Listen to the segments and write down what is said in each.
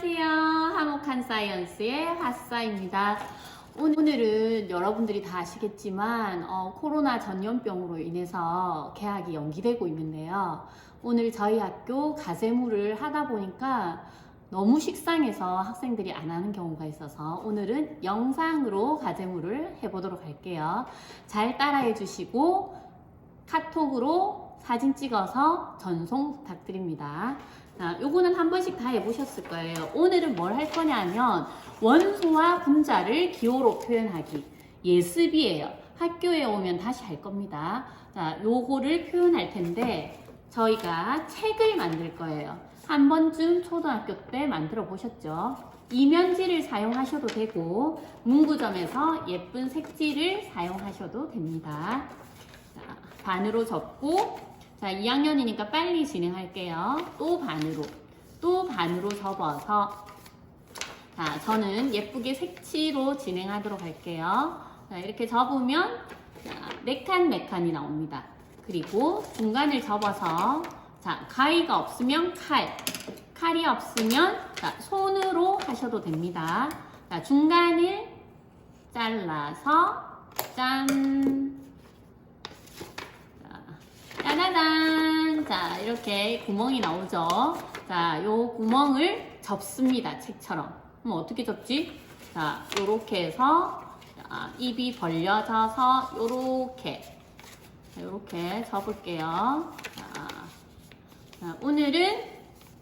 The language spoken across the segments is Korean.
안녕하세요. 화목한 사이언스의 화사입니다. 오늘은 여러분들이 다 아시겠지만 어, 코로나 전염병으로 인해서 개학이 연기되고 있는데요. 오늘 저희 학교 가재무를 하다 보니까 너무 식상해서 학생들이 안 하는 경우가 있어서 오늘은 영상으로 가재무를 해보도록 할게요. 잘 따라해 주시고 카톡으로 사진 찍어서 전송 부탁드립니다. 자, 요거는 한 번씩 다 해보셨을 거예요. 오늘은 뭘 할 거냐면 원소와 분자를 기호로 표현하기 예습이에요. 학교에 오면 다시 할 겁니다. 자, 요거를 표현할 텐데 저희가 책을 만들 거예요. 한 번쯤 초등학교 때 만들어 보셨죠? 이면지를 사용하셔도 되고 문구점에서 예쁜 색지를 사용하셔도 됩니다. 자, 반으로 접고 자, 2학년이니까 빨리 진행할게요. 또 반으로, 또 반으로 접어서 자, 저는 예쁘게 색치로 진행하도록 할게요. 자, 이렇게 접으면 자, 네 칸, 네 칸이 나옵니다. 그리고 중간을 접어서 자, 가위가 없으면 칼, 칼이 없으면 자, 손으로 하셔도 됩니다. 자, 중간을 잘라서 짠! 자, 짜자잔! 자, 이렇게 구멍이 나오죠? 자, 요 구멍을 접습니다. 책처럼. 그럼 어떻게 접지? 자, 요렇게 해서 자, 입이 벌려져서 요렇게 자, 요렇게 접을게요. 자, 자, 오늘은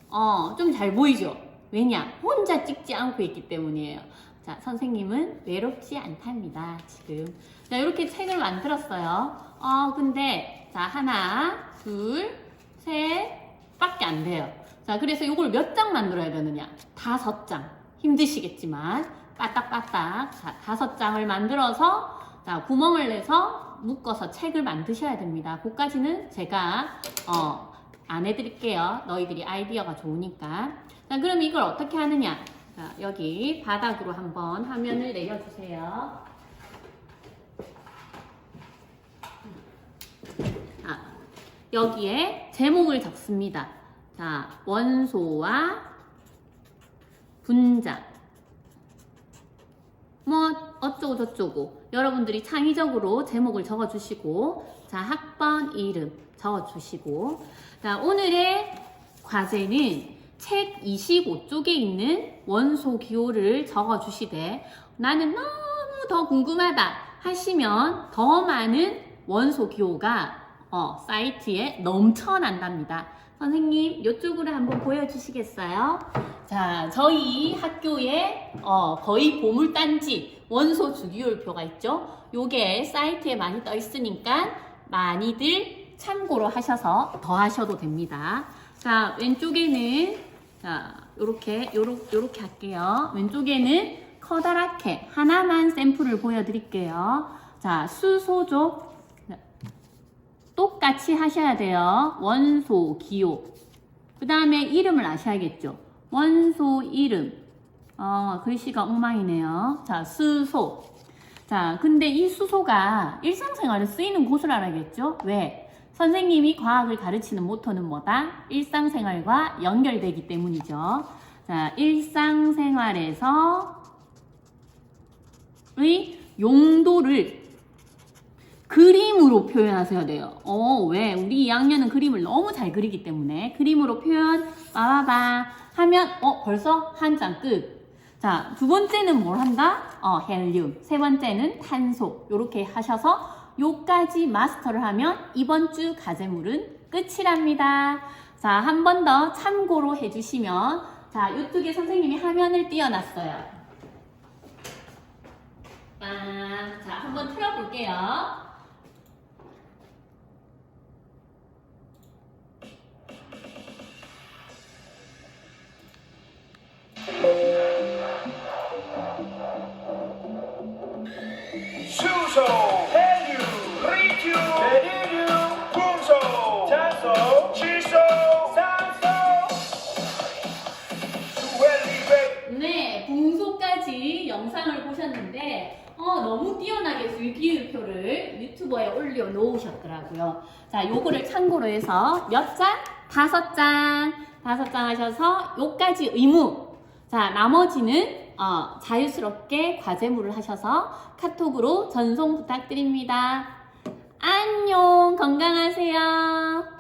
어, 좀 잘 보이죠? 왜냐? 혼자 찍지 않고 있기 때문이에요. 자, 선생님은 외롭지 않답니다, 지금. 자, 이렇게 책을 만들었어요. 어, 근데, 자, 하나, 둘, 셋, 밖에 안 돼요. 자, 그래서 이걸 몇 장 만들어야 되느냐? 다섯 장. 힘드시겠지만, 빠딱빠딱. 자, 다섯 장을 만들어서, 자, 구멍을 내서 묶어서 책을 만드셔야 됩니다. 그까지는 제가, 어, 안 해드릴게요. 너희들이 아이디어가 좋으니까. 자, 그럼 이걸 어떻게 하느냐? 자, 여기 바닥으로 한번 화면을 내려주세요. 아, 여기에 제목을 적습니다. 자, 원소와 분자. 뭐, 어쩌고 저쩌고. 여러분들이 창의적으로 제목을 적어주시고, 자, 학번 이름 적어주시고, 자, 오늘의 과제는 책 25쪽에 있는 원소 기호를 적어주시되, 나는 너무 더 궁금하다 하시면 더 많은 원소 기호가 어, 사이트에 넘쳐난답니다. 선생님, 이쪽으로 한번 보여주시겠어요? 자, 저희 학교에 어, 거의 보물단지 원소 주기율표가 있죠? 요게 사이트에 많이 떠 있으니까 많이들 참고로 하셔서 더 하셔도 됩니다. 자, 왼쪽에는 자, 요렇게 요렇게 요렇게 할게요. 왼쪽에는 커다랗게 하나만 샘플을 보여드릴게요. 자, 수소족 똑같이 하셔야 돼요. 원소, 기호. 그 다음에 이름을 아셔야겠죠. 원소 이름. 어, 글씨가 엉망이네요. 자, 수소. 자, 근데 이 수소가 일상생활에 쓰이는 곳을 알아야겠죠? 왜? 선생님이 과학을 가르치는 모토는 뭐다? 일상생활과 연결되기 때문이죠. 자, 일상생활에서 의 용도를 그림으로 표현하셔야 돼요. 어, 왜? 우리 2학년은 그림을 너무 잘 그리기 때문에 그림으로 표현, 빠바바 하면, 어, 벌써 한 장 끝. 자, 두 번째는 뭘 한다? 어, 헬륨. 세 번째는 탄소. 요렇게 하셔서 요까지 마스터를 하면 이번 주 과제물은 끝이랍니다. 자, 한 번 더 참고로 해주시면, 자, 요쪽에 선생님이 화면을 띄워놨어요. 빵. 자, 한번 틀어볼게요. 줄기율표를 유튜버에 올려 놓으셨더라고요. 자, 요거를 참고로 해서 몇 장? 다섯 장. 다섯 장 하셔서 요까지 의무. 자, 나머지는 어, 자유스럽게 과제물을 하셔서 카톡으로 전송 부탁드립니다. 안녕, 건강하세요.